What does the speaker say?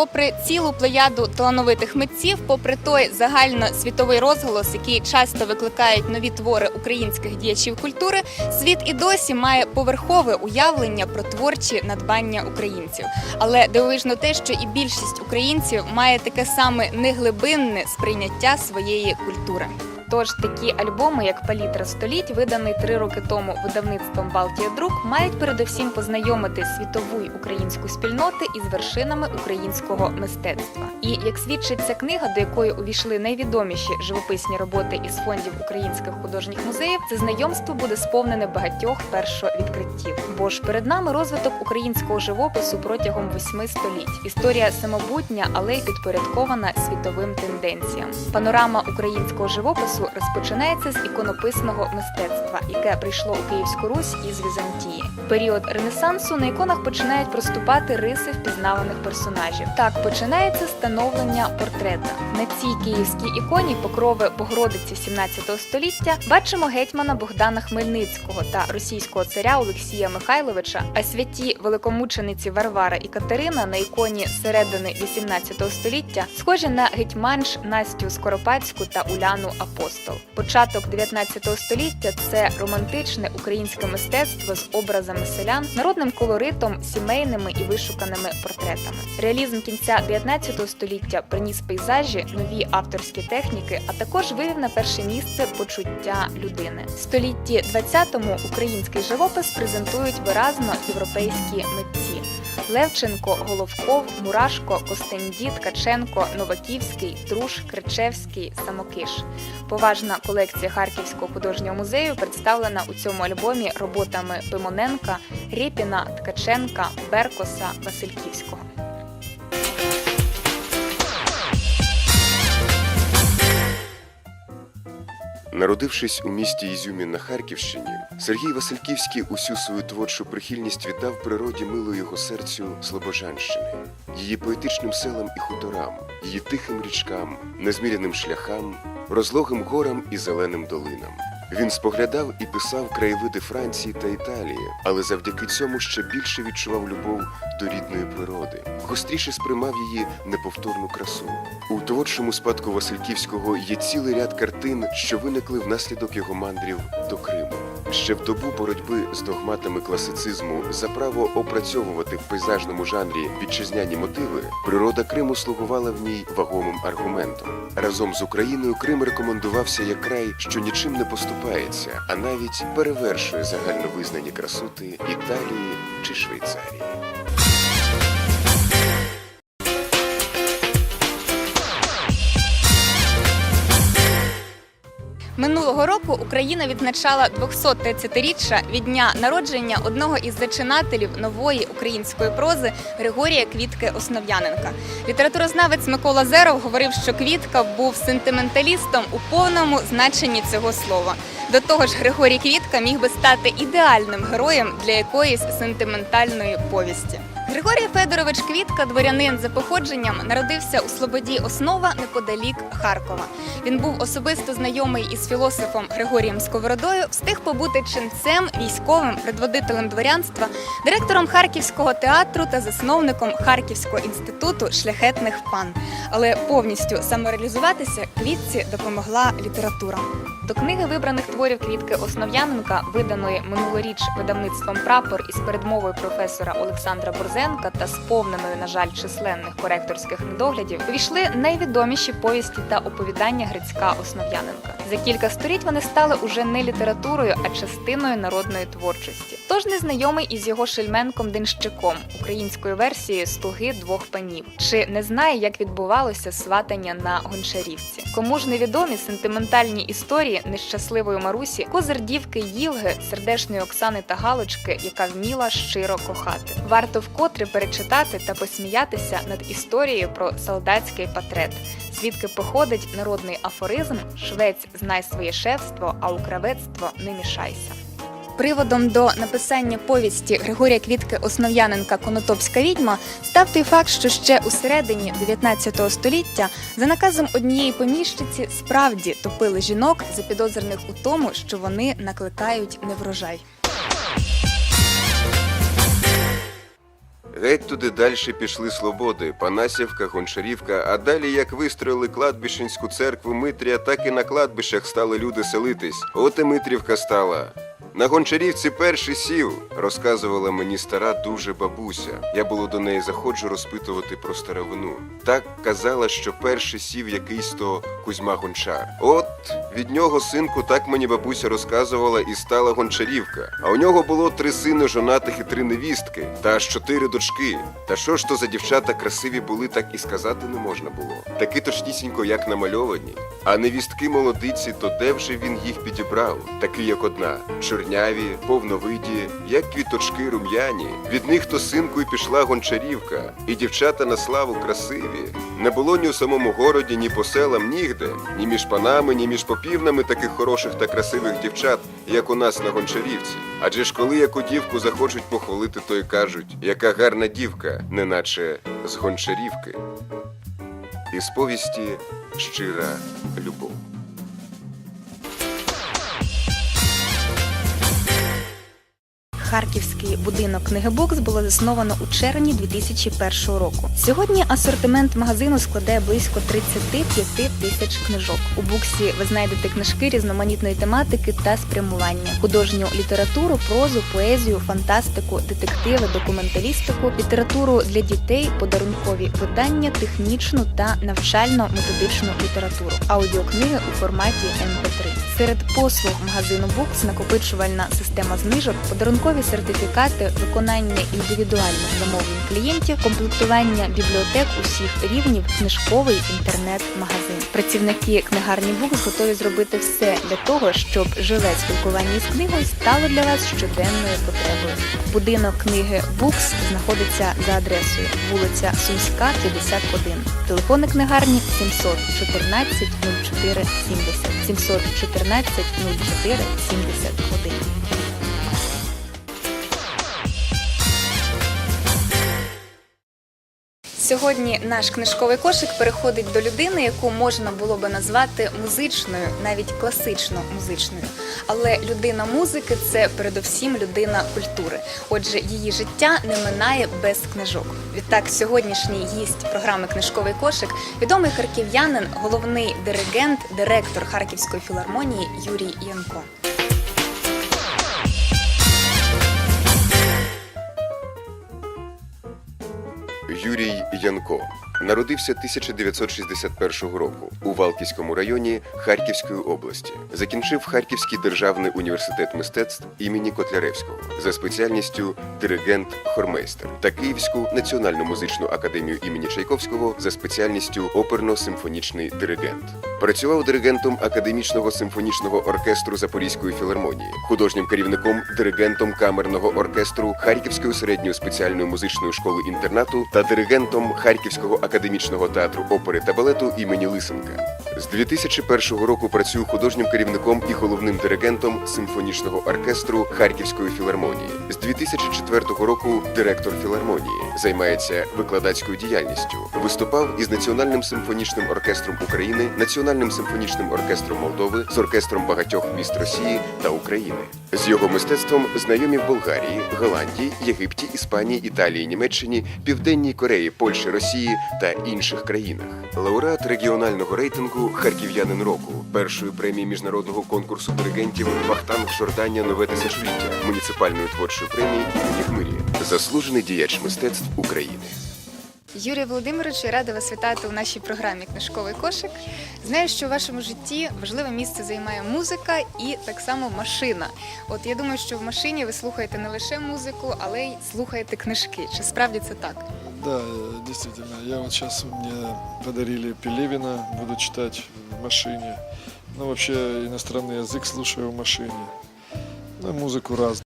попри цілу плеяду талановитих митців, попри той загальносвітовий розголос, який часто викликають нові твори українських діячів культури, світ і досі має поверхове уявлення про творчі надбання українців. Але дивовижно те, що і більшість українців має таке саме неглибинне сприйняття своєї культури. Тож такі альбоми, як Палітра століть, виданий три роки тому видавництвом Балтія Друк, мають передусім познайомити світову й українську спільноти із вершинами українського мистецтва. І як свідчить ця книга, до якої увійшли найвідоміші живописні роботи із фондів українських художніх музеїв, це знайомство буде сповнене багатьох першовідкриттів. Бо ж перед нами розвиток українського живопису протягом восьми століть. Історія самобутня, але й підпорядкована світовим тенденціям. Панорама українського живопису розпочинається з іконописного мистецтва, яке прийшло у Київську Русь із Візантії. В період Ренесансу на іконах починають проступати риси впізнаваних персонажів. Так починається становлення портрета. На цій київській іконі покрови Богородиці 17 століття бачимо гетьмана Богдана Хмельницького та російського царя Олексія Михайловича, а святі великомучениці Варвара і Катерина на іконі середини 18 століття схожі на гетьманш Настю Скоропадську та Уляну Апостол. Початок 19 століття це романтичне українське мистецтво з образами селян, народним колоритом, сімейними і вишуканими портретами. Реалізм кінця 19 століття приніс пейзажі, нові авторські техніки, а також вивів на перше місце почуття людини. В столітті 20-му український живопис презентують виразно європейські митці. Левченко, Головков, Мурашко, Костендіт, Ткаченко, Новаківський, Труш, Кричевський, Самокиш. Поважна колекція Харківського художнього музею представлена у цьому альбомі роботами Пимоненка, Рєпіна, Ткаченка, Беркоса, Васильківського. Народившись у місті Ізюмі на Харківщині, Сергій Васильківський усю свою творчу прихильність віддав природі милу його серцю Слобожанщини, її поетичним селам і хуторам, її тихим річкам, незміряним шляхам, розлогим горам і зеленим долинам. Він споглядав і писав краєвиди Франції та Італії, але завдяки цьому ще більше відчував любов до рідної природи, гостріше сприймав її неповторну красу. У творчому спадку Васильківського є цілий ряд картин, що виникли внаслідок його мандрів до Криму. Ще в добу боротьби з догматами класицизму за право опрацьовувати в пейзажному жанрі вітчизняні мотиви, природа Криму слугувала в ній вагомим аргументом. Разом з Україною Крим рекомендувався як край, що нічим не поступається, а навіть перевершує загальновизнані красоти Італії чи Швейцарії. Минулого року Україна відзначала 230-річчя від дня народження одного із зачинателів нової української прози Григорія Квітки Основ'яненка. Літературознавець Микола Зеров говорив, що Квітка був сентименталістом у повному значенні цього слова. До того ж, Григорій Квітка міг би стати ідеальним героєм для якоїсь сентиментальної повісті. Григорій Федорович Квітка, дворянин за походженням, народився у Слободі Основа неподалік Харкова. Він був особисто знайомий із філософом Григорієм Сковородою, встиг побути ченцем, військовим, предводителем дворянства, директором Харківського театру та засновником Харківського інституту шляхетних пан. Але повністю самореалізуватися квітці допомогла література. До книги вибраних творів Квітки Основ'яненка, виданої минулоріч видавництвом прапор із передмовою професора Олександра Борзенка та сповненою, на жаль, численних коректорських недоглядів, увійшли найвідоміші повісті та оповідання Грицька Основ'яненка. За кілька століть вони стали уже не літературою, а частиною народної творчості. Тож незнайомий із його шельменком Денщиком, українською версією Слуги двох панів. Чи не знає, як відбувалося сватання на Гончарівці? Кому ж невідомі сентиментальні історії нещасливої Марусі, козир дівки Їлги, сердешної Оксани та Галочки, яка вміла щиро кохати. Варто вкотре перечитати та посміятися над історією про солдатський патрет, звідки походить народний афоризм Швець знай своє шефство, а у кравецтво не мішайся. Приводом до написання повісті Григорія Квітки Основ'яненка Конотопська відьма став той факт, що ще у середині 19 століття за наказом однієї поміщиці справді топили жінок, запідозрених у тому, що вони накликають неврожай. Геть туди далі пішли Слободи, Панасівка, Гончарівка, а далі як вистроїли кладбищенську церкву Митрія, так і на кладбищах стали люди селитись. От і Митрівка стала. На Гончарівці перший сів, розказувала мені стара дуже бабуся. Я було до неї заходжу розпитувати про старовину. Так казала, що перший сів якийсь то Кузьма Гончар. От від нього синку так мені бабуся розказувала і стала Гончарівка. А у нього було три сини жонатих і три невістки, та аж чотири дочки. Та що ж то за дівчата красиві були, так і сказати не можна було. Таки точнісінько, як намальовані. А невістки молодиці, то де вже він їх підібрав? Такі, як одна, чорняві, повновиді, як квіточки рум'яні. Від них то синку й пішла гончарівка, і дівчата на славу красиві. Не було ні у самому городі, ні по селам, нігде, ні між панами, ні між попівнами таких хороших та красивих дівчат, як у нас на гончарівці. Адже ж коли яку дівку захочуть похвалити, то й кажуть, яка гарна дівка, неначе з гончарівки. Із повісті щира любов. Харківський будинок книгибокс було засновано у червні 2001 року. Сьогодні асортимент магазину складає близько 35 тисяч книжок. У буксі ви знайдете книжки різноманітної тематики та спрямування, художню літературу, прозу, поезію, фантастику, детективи, документалістику, літературу для дітей, подарункові видання, технічну та навчально-методичну літературу, аудіокниги у форматі MP3. Серед послуг магазину Букс накопичувальна система знижок, подарункові сертифікати, виконання індивідуальних замовлень клієнтів, комплектування бібліотек усіх рівнів, книжковий інтернет-магазин. Працівники книгарні Букс готові зробити все для того, щоб живе спілкування із книгою стало для вас щоденною потребою. Будинок книги Букс знаходиться за адресою вулиця Сумська, 51. Телефони книгарні 714 04 70 714 04 71. Сьогодні наш книжковий кошик переходить до людини, яку можна було би назвати музичною, навіть класично музичною. Але людина музики це передовсім людина культури. Отже, її життя не минає без книжок. Відтак, сьогоднішній гість програми Книжковий кошик відомий харків'янин, головний диригент, директор Харківської філармонії Юрій Янко. Юрій Янко народився 1961 року у Валківському районі Харківської області. Закінчив Харківський державний університет мистецтв імені Котляревського за спеціальністю диригент-хормейстер та Київську національну музичну академію імені Чайковського за спеціальністю оперно-симфонічний диригент. Працював диригентом академічного симфонічного оркестру Запорізької філармонії, художнім керівником диригентом камерного оркестру Харківської середньої спеціальної музичної школи інтернату та диригентом Харківського академічного театру опери та балету імені Лисенка. З 2001 року працює художнім керівником і головним диригентом симфонічного оркестру Харківської філармонії. З 2004 року директор філармонії займається викладацькою діяльністю. Виступав із Національним симфонічним оркестром України, Національним симфонічним оркестром Молдови, з оркестром багатьох міст Росії та України. З його мистецтвом знайомі в Болгарії, Голландії, Єгипті, Іспанії, Італії, Німеччині, Південній Кореї, Польщі, Росії та інших країнах. Лауреат регіонального рейтингу Харків'янин року, першої премії міжнародного конкурсу диригентів Вахтанг Жордання Нове тисячоліття, муніципальної творчої премії імені Хмирі, заслужений діяч мистецтв України. Юрій Володимирович, я рада вас вітати у нашій програмі Книжковий кошик. Знаю, що в вашому житті важливе місце займає музика і так само машина. От я думаю, що в машині ви слухаєте не лише музику, але й слухаєте книжки. Чи справді це так? Да, э, действительно. Я вот сейчас мне подарили Пелевина, буду читать в машине. Ну, вообще, иностранный язык слушаю в машине. Ну, музыку разную.